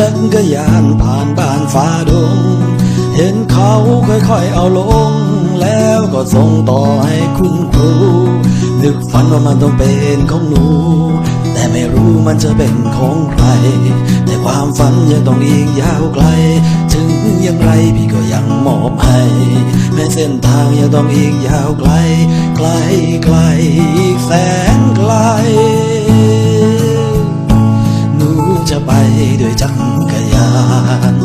จักรยานผ่านบ้านฟ้าดง เห็นเขาค่อยๆเอาลง แล้วก็ส่งต่อให้คุณครู นึกฝันว่ามันต้องเป็นของหนู แต่ไม่รู้มันจะเป็นของใคร แต่ความฝันยังต้องอีกยาวไกล ถึงอย่างไรพี่ก็ยังมอบให้แม้เส้นทางยังต้องอีกยาวไกล ไกลไกลแสนไกล ด้วยจักรยาน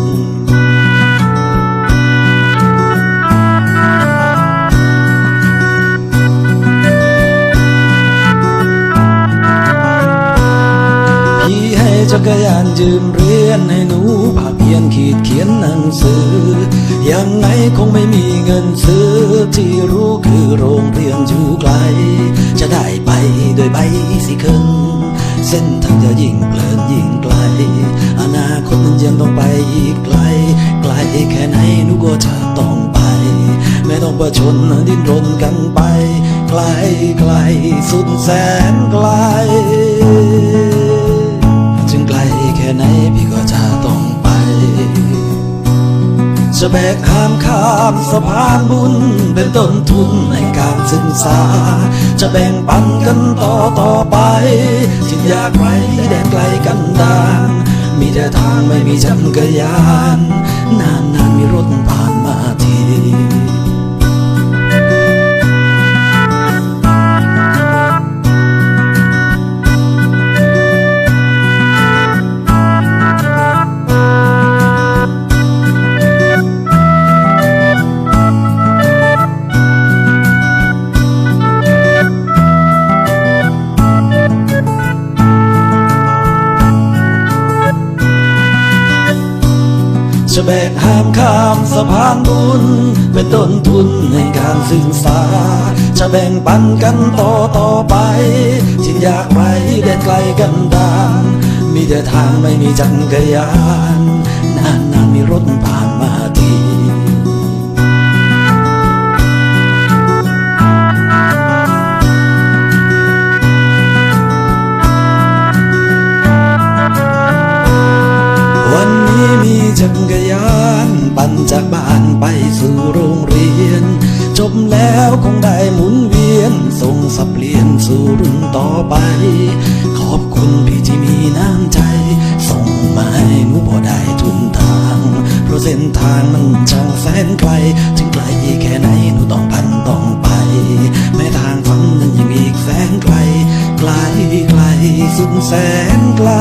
พี่ให้จักรยานยืมเรียนให้หนูภาเพียนขีดเขียนหนังสือ ยังไงคงไม่มีเงินซื้อ ที่รู้คือโรงเรียนอยู่ไกล จะได้ไปโดวยใบสิเคิงเส้นทางจะยิ่งเพลิน ยิ่งไกล อนาคตนั้นยังต้องไปอีกไกล ไกลแค่ไหนหนูก็จะต้องไป ไม่ต้องประชนดิ้นรนกันไป ไกลไกลสุดแสนไกล จึงไกลแค่ไหนพี่ก็จะต้องไป จะแบกข้ามข้ามสะพานบุญเป็นต้นทุนในการศึกษา จะแบ่งปันกันต่อต่อไป ที่อยากไรแดนไกลกันดานมีแต่ทางไม่มีจำกรยาน นานนานมีรถผ่าน จะแบกหามข้ามสะพานบุญเป็นต้นทุนในการศึกษา จะแบ่งปันกันต่อต่อไปจึงอยากไรเด็ดไกลกันดางมีแต่ทางไม่มีจักรยาน นานนานๆมีรถผ่านมาที จากบ้านไปสู่โรงเรียน จบแล้วคงได้หมุนเวียนส่งสับเปลี่ยนสู่รุ่นต่อไป ขอบคุณพี่ที่มีน้ำใจ ส่งมาให้หนูพอได้ทุนทาง เพราะเส้นทางมันช่างแสนไกล ถึงไกลแค่ไหนหนูต้องพันต้องไป แม้ทางฝันนั้นยังอีกแสนไกล ไกลไกลสุดแสนไกล